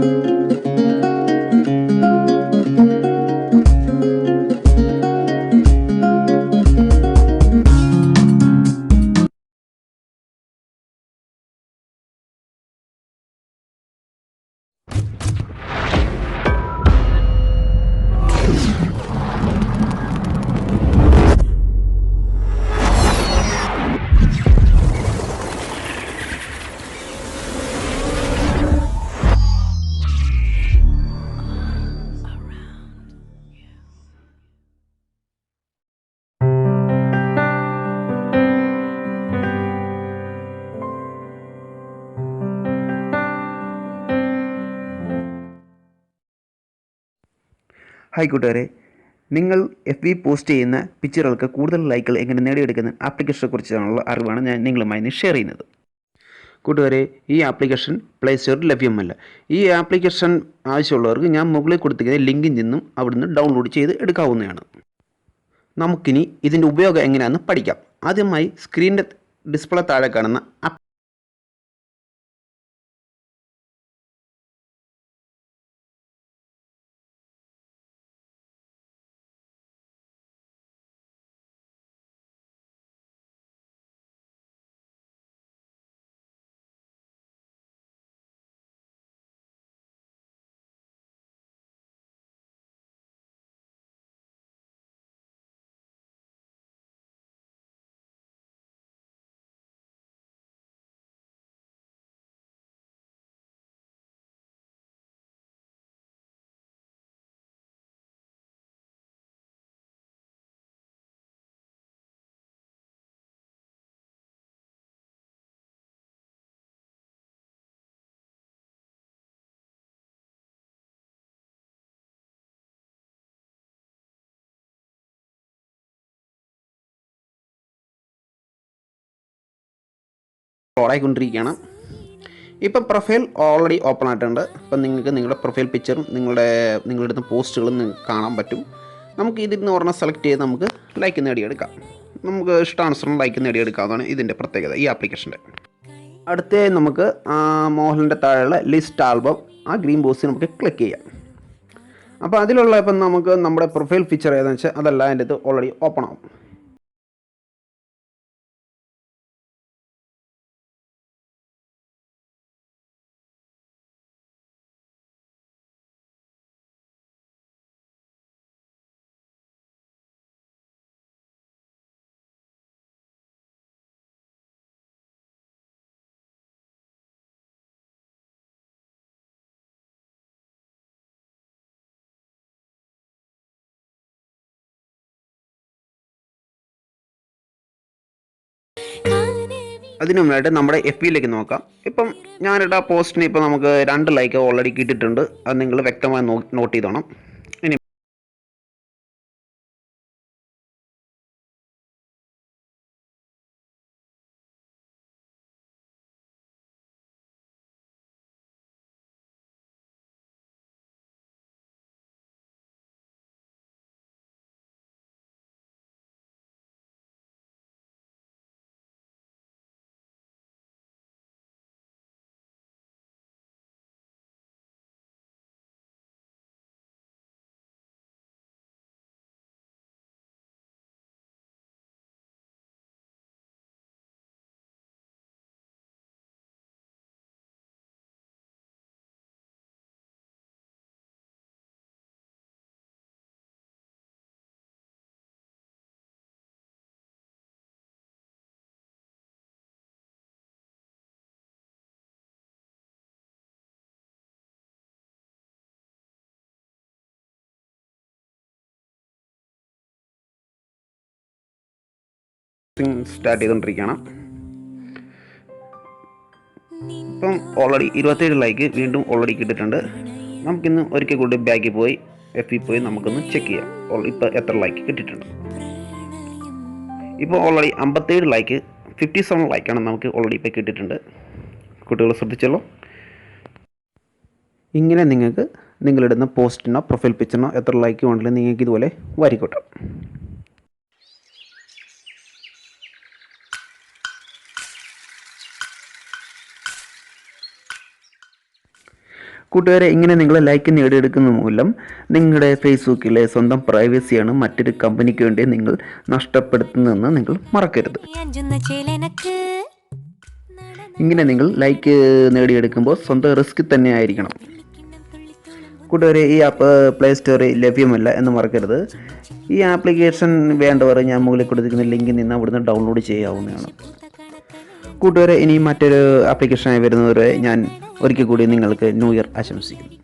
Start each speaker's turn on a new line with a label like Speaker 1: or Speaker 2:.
Speaker 1: thank you hi കൂട്ടുകാരെ നിങ്ങൾ F B post ചെയ്യുന്ന പിക്ചറുകൾക്ക് കൂടുതൽ ലൈക്കുകൾ എങ്ങനെ നേടിയെടുക്കുന്ന ആപ്ലിക്കേഷനെ കുറിച്ചുള്ള അറിവാണ് ഞാൻ നിങ്ങളുമായി ഷെയർ ചെയ്യുന്നത്. കൂട്ടുകാരെ ഈ ആപ്ലിക്കേഷൻ പ്ലേ സ്റ്റോറിൽ ലഭ്യമല്ല. ഈ ആപ്ലിക്കേഷൻ ആവശ്യമുള്ളവർക്ക് ഞാൻ മുകളിൽ കൊടുത്തിരിക്കുന്ന ലിങ്കിൽ നിന്നും അവിടുന്ന് ഡൗൺലോഡ് ചെയ്ത് എടുക്കാവുന്നതാണ്. നമുക്കിനി ഇതിന്റെ ഉപയോഗം എങ്ങനെയാണെന്ന് പഠിക്കാം. ആദ്യമായി സ്ക്രീനിന്റെ ഡിസ്പ്ലേ താഴെ കാണുന്ന ആപ്പ് ഓടായിക്കൊണ്ടിരിക്കുകയാണ് ഇപ്പം പ്രൊഫൈൽ ഓൾറെഡി ഓപ്പൺ ആയിട്ടുണ്ട്. ഇപ്പം നിങ്ങൾക്ക് നിങ്ങളുടെ പ്രൊഫൈൽ പിക്ചറും നിങ്ങളുടെ നിങ്ങളുടെ അടുത്ത് പോസ്റ്റുകളും കാണാൻ പറ്റും. നമുക്ക് ഇതിൽ നിന്ന് ഒരെണ്ണം സെലക്ട് ചെയ്ത് നമുക്ക് ലൈക്ക് നേടിയെടുക്കാം. നമുക്ക് ഇഷ്ടാനുസരണം ലൈക്ക് നേടിയെടുക്കാവുന്നതാണ് ഇതിന്റെ പ്രത്യേകത ഈ ആപ്ലിക്കേഷന്റെ അടുത്ത നമുക്ക് മോഹലിന്റെ താഴെയുള്ള ലിസ്റ്റ് ആൽബം ആ ഗ്രീൻ ബോക്സിൽ നമുക്ക് ക്ലിക്ക് ചെയ്യാം. അപ്പോൾ അതിലുള്ള ഇപ്പം നമുക്ക് നമ്മുടെ പ്രൊഫൈൽ ഫീച്ചർ ഏതാണെന്ന് വെച്ചാൽ അതെല്ലാം അതിന്റെ അത് ഓൾറെഡി ഓപ്പൺ ആവും. അതിനു മുന്നായിട്ട് നമ്മുടെ എഫ് ബിയിലേക്ക് നോക്കാം. ഇപ്പം ഞാനിട്ട പോസ്റ്റിന് ഇപ്പം നമുക്ക് രണ്ട് ലൈക്ക് ഓൾറെഡി കിട്ടിയിട്ടുണ്ട്. അത് നിങ്ങൾ വ്യക്തമായി നോട്ട് ചെയ്തോണം. സ്റ്റാർട്ട് ചെയ്തുകൊണ്ടിരിക്കുകയാണ് ഇപ്പം ഓൾറെഡി ഇരുപത്തേഴ് ലൈക്ക് വീണ്ടും ഓൾറെഡി കിട്ടിയിട്ടുണ്ട്. നമുക്കിന്ന് ഒരിക്കൽ കൂടി ബാക്കിൽ പോയി എഫ് പോയി നമുക്കൊന്ന് ചെക്ക് ചെയ്യാം. ഇപ്പോൾ എത്ര ലൈക്ക് കിട്ടിയിട്ടുണ്ട്. ഇപ്പോൾ ഓൾറെഡി അമ്പത്തേഴ് ലൈക്ക് ഫിഫ്റ്റി സെവൻ ലൈക്കാണ് നമുക്ക് ഓൾറെഡി ഇപ്പോൾ കിട്ടിയിട്ടുണ്ട്. കുട്ടികൾ ശ്രദ്ധിച്ചല്ലോ. ഇങ്ങനെ നിങ്ങൾക്ക് നിങ്ങളിടുന്ന പോസ്റ്റിനോ പ്രൊഫൈൽ പിക്ചറിനോ എത്ര ലൈക്ക് വേണമെങ്കിലും നിങ്ങൾക്ക് ഇതുപോലെ വാരിക്കൂട്ടാം കൂട്ടുകാരെ ഇങ്ങനെ നിങ്ങൾ ലൈക്ക് നേടിയെടുക്കുന്ന മൂലം നിങ്ങളുടെ ഫേസ്ബുക്കിലെ സ്വന്തം പ്രൈവസിയാണ് മറ്റൊരു കമ്പനിക്ക് വേണ്ടി നിങ്ങൾ നഷ്ടപ്പെടുത്തുന്നതെന്ന് നിങ്ങൾ മറക്കരുത്. ഇങ്ങനെ നിങ്ങൾ ലൈക്ക് നേടിയെടുക്കുമ്പോൾ സ്വന്തം റിസ്ക് തന്നെ ആയിരിക്കണം. കൂട്ടുകാരെ ഈ ആപ്പ് പ്ലേ സ്റ്റോറിൽ ലഭ്യമല്ല എന്ന് മറക്കരുത്. ഈ ആപ്ലിക്കേഷൻ വേണ്ടവർ ഞാൻ മുകളിൽ കൊടുത്തിരിക്കുന്ന ലിങ്കിൽ നിന്ന് അവിടുന്ന് ഡൗൺലോഡ് ചെയ്യാവുന്നതാണ്. കൂട്ടുകാരെ ഇനി മറ്റൊരു ആപ്ലിക്കേഷനായി വരുന്നവരെ ഞാൻ ഒരിക്കൽ കൂടി നിങ്ങൾക്ക് ന്യൂ ഇയർ ആശംസിക്കുന്നു.